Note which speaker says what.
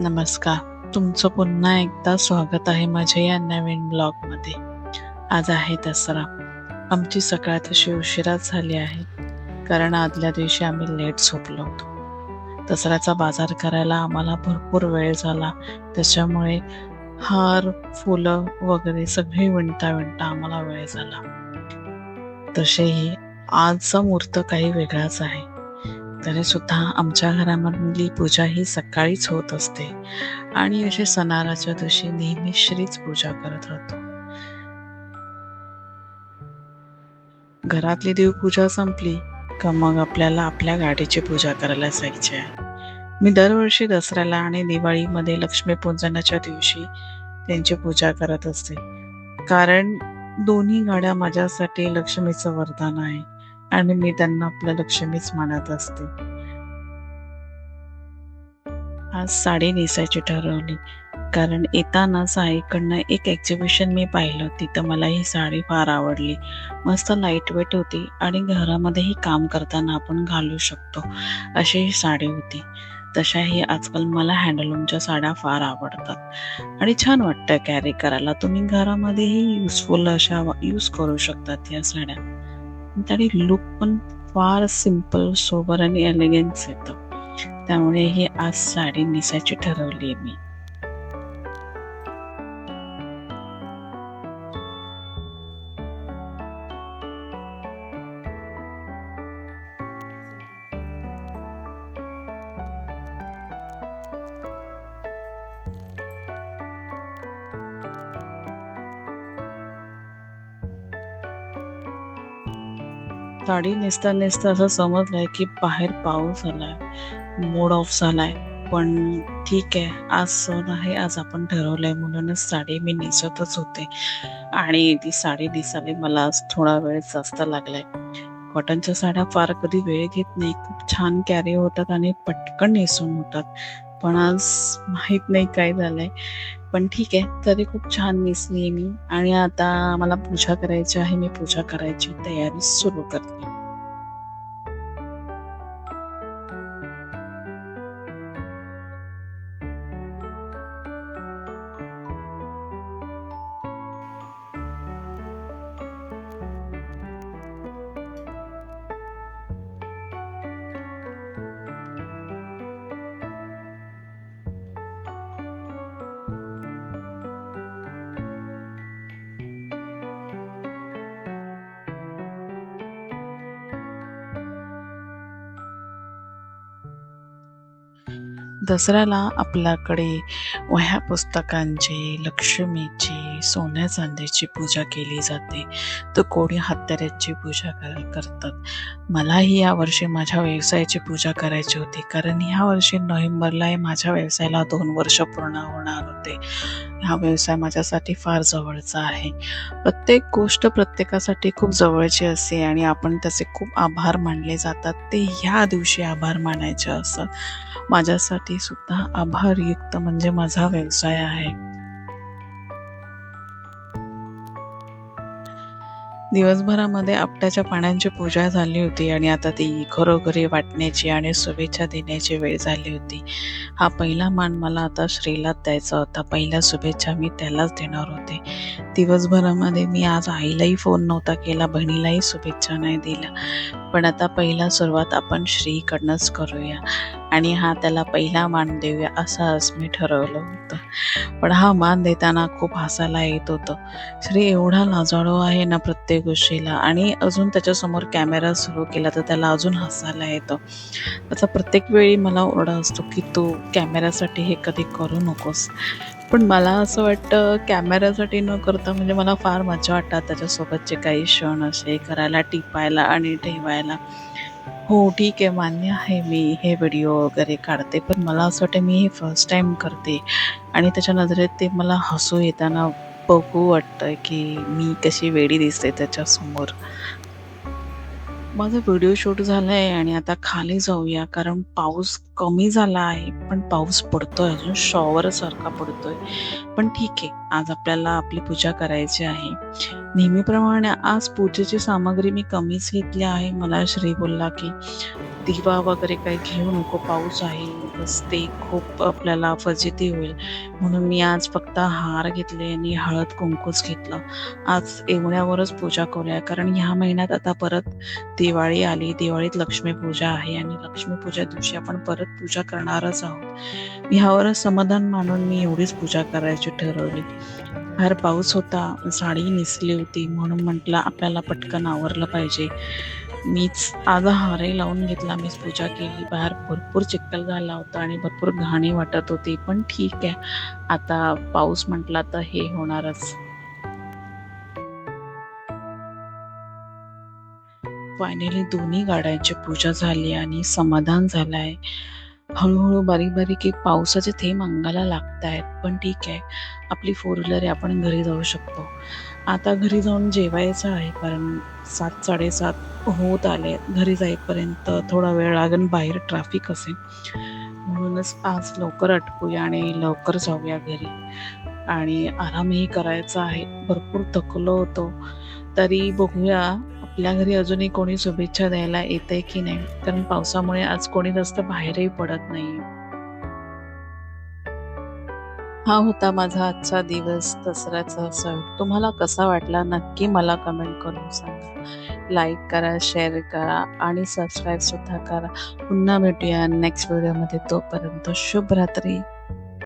Speaker 1: नमस्कार. तुमचं पुन्हा एकदा स्वागत आहे माझ्या या नवीन ब्लॉगमध्ये. आज आहे दसरा. आमची सकाळ तशी उशिराच झाली आहे. कारण आदल्या दिवशी आम्ही लेट झोपलो होतो. दसऱ्याचा बाजार करायला आम्हाला भरपूर वेळ झाला. त्याच्यामुळे हार फुलं वगैरे सगळी विणता विणता आम्हाला वेळ झाला. तसेही आजचा मुहूर्त काही वेगळाच आहे. तरी सुद्धा आमच्या घरामधली पूजा ही सकाळीच होत असते. आणि असे सणाराच्या दिवशी नेहमी श्रीच पूजा करत राहतो. घरातली देवपूजा संपली का मग आपल्याला आपल्या गाडीची पूजा करायला जायची आहे. मी दरवर्षी दसऱ्याला आणि दिवाळीमध्ये लक्ष्मीपूजनाच्या दिवशी त्यांची पूजा करत असते. कारण दोन्ही गाड्या माझ्यासाठी लक्ष्मीचं वरदान आहे आणि मी त्यांना आपलं लक्ष्मीच मानत असते. आज साडी नेसायची ठरवली. कारण येताना साईकडनं एक एक्झिबिशन मी पाहिलं तिथं मला ही साडी फार आवडली. मस्त लाइट वेट होती आणि घरामध्येही काम करताना आपण घालू शकतो अशी ही साडी होती. तशाही आजकाल मला हँडलूमच्या साड्या फार आवडतात. आणि छान वाटतं कॅरी करायला. तुम्ही घरामध्येही युजफुल अशा यूज करू शकतात या साड्या. आणि लुक पण फार सिंपल सोबर आणि एलिगन्स येतं. त्यामुळे ही आज साडी नेसायची ठरवली मी. साडी नेसता नेसता असं समजलंय की बाहेर पाऊस आलाय. मूड ऑफ झालाय. पण ठीक आहे आज सण आहे आज आपण ठरवलंय म्हणूनच साडी मी नेसतच होते. आणि ती साडी दिसायला मला आज थोडा वेळ जास्त लागलाय. कॉटनच्या साड्या फार कधी वेळ घेत नाही. खूप छान कॅरी होतात आणि पटकन नेसून होतात. पण आज माहीत नाही काय झालंय. पण ठीक आहे तरी खूप छान नेसली मी. आणि आता मला पूजा करायची आहे मी पूजा करायची तयारी सुरू करते. दसऱ्याला आपल्याकडे वह्या पुस्तकांची लक्ष्मीची सोन्या चांदीची पूजा केली जाते. तर कोणी हत्याऱ्याची पूजा कर करतात. मलाही यावर्षी माझ्या व्यवसायाची पूजा करायची होती. कारण ह्या वर्षी नोव्हेंबरला माझ्या व्यवसायाला दोन वर्ष पूर्ण होणार होते. हा व्यवसाय माझ्यासाठी फार जवळचा आहे. प्रत्येक गोष्ट प्रत्येकासाठी खूप जवळची असते आणि आपण त्याचे खूप आभार मानले जातात. ते ह्या दिवशी आभार मानायचे असतात. माझ्यासाठी सुद्धा आभारयुक्त म्हणजे माझा व्यवसाय आहे. दिवसभरामध्ये आपट्याच्या पाण्यांची पूजा झाली होती आणि आता ती घरोघरी वाटण्याची आणि शुभेच्छा देण्याची वेळ झाली होती. हा पहिला मान मला आता श्रीलाच द्यायचा होता. पहिल्या शुभेच्छा मी त्यालाच देणार होते. दिवसभरामध्ये मी आज आईलाही फोन नव्हता केला बहिणीलाही शुभेच्छा नाही दिल्या. पण आता पहिला सुरुवात आपण श्रीकडनंच करूया. आणि हा त्याला पहिला मान देऊया असंच मी ठरवलं होतं. पण हा मान देताना खूप हसायला येत होतं. श्री एवढा लाजाळू आहे ना प्रत्येक गोष्टीला? आणि अजून त्याच्यासमोर कॅमेरा सुरू केला तर त्याला अजून हसायला येतं. त्याचा प्रत्येक वेळी मला ओरडा असतो की तू कॅमेऱ्यासाठी हे कधी करू नकोस. पण मला असं वाटतं कॅमेऱ्यासाठी न करता म्हणजे मला फार मजा वाटतात त्याच्यासोबतचे काही क्षण असे करायला टिपायला आणि ठेवायला. हो ठीक आहे. मान्य आहे मी हे व्हिडिओ वगैरे काढते. पण मला असं वाटतं मी हे फर्स्ट टाईम करते. आणि त्याच्या नजरेत ते मला हसू येताना बघू वाटतं की मी कशी वेडी दिसते त्याच्यासमोर. माझा व्हिडिओ शूट झालाय आहे आणि आता खाली जाऊया. कारण पाऊस कमी झाला आहे पण पाऊस पडतोय. अजून शॉवर सारखा पडतोय. पण ठीक आहे. आज आपल्याला आपली पूजा करायची आहे. नेहमीप्रमाणे आज पूजेची सामग्री मी कमीच घेतली आहे. मला श्री बोलला की दिवा वगैरे काही घेऊ नको. पाऊस आहे. दिवस ते खूप आपल्याला फजिती होईल. म्हणून मी आज फक्त हार घेतले आणि हळद कुंकूच घेतलं. आज एवढ्यावरच पूजा करूया. कारण ह्या महिन्यात आता परत दिवाळी आली. दिवाळीत लक्ष्मीपूजा आहे आणि लक्ष्मीपूजा दिवशी आपण परत पूजा करणारच आहोत. ह्यावरच समाधान मानून मी एवढीच पूजा करायची ठरवली. बाहेर पाऊस होता. साडी नेसली होती. म्हणून म्हटलं आपल्याला पटकन आवरलं पाहिजे. मीच आज हारही लावून घेतला. मीच पूजा केली. बाहेर भरपूर चिक्कल झाला होता आणि भरपूर घाणी वाटत होती. पण ठीक आहे. आता पाऊस म्हटला तर हे होणारच. फायनली दोन्ही गाड्यांची पूजा झाली आणि समाधान झालंय. हळूहळू बारीक बारीक एक पावसाचे थेंब अंगाला लागत आहेत पण ठीक आहे. आपली फोर व्हीलर आहे आपण घरी जाऊ शकतो. आता घरी जाऊन जेवायचं आहे कारण सात साडेसात होत आले घरी जाईपर्यंत थोडा वेळ लागेल बाहेर ट्रॅफिक असेल. म्हणूनच आज लवकर अटकूया आणि लवकर जाऊया घरी. आणि आरामही करायचा आहे. भरपूर थकलो होतो. तरी बघूया आपल्या घरी अजूनही कोणी शुभेच्छा द्यायला येते की नाही? कारण पावसामुळे आज कोणी जास्त बाहेरही पडत नाही. हा होता माझा आजचा दिवस दसऱ्याचा सण. तुम्हाला कसा वाटला नक्की मला कमेंट करून सांगा. लाईक करा शेअर करा आणि सबस्क्राईब सुद्धा करा. पुन्हा भेटूया नेक्स्ट व्हिडिओमध्ये तोपर्यंत शुभ रात्री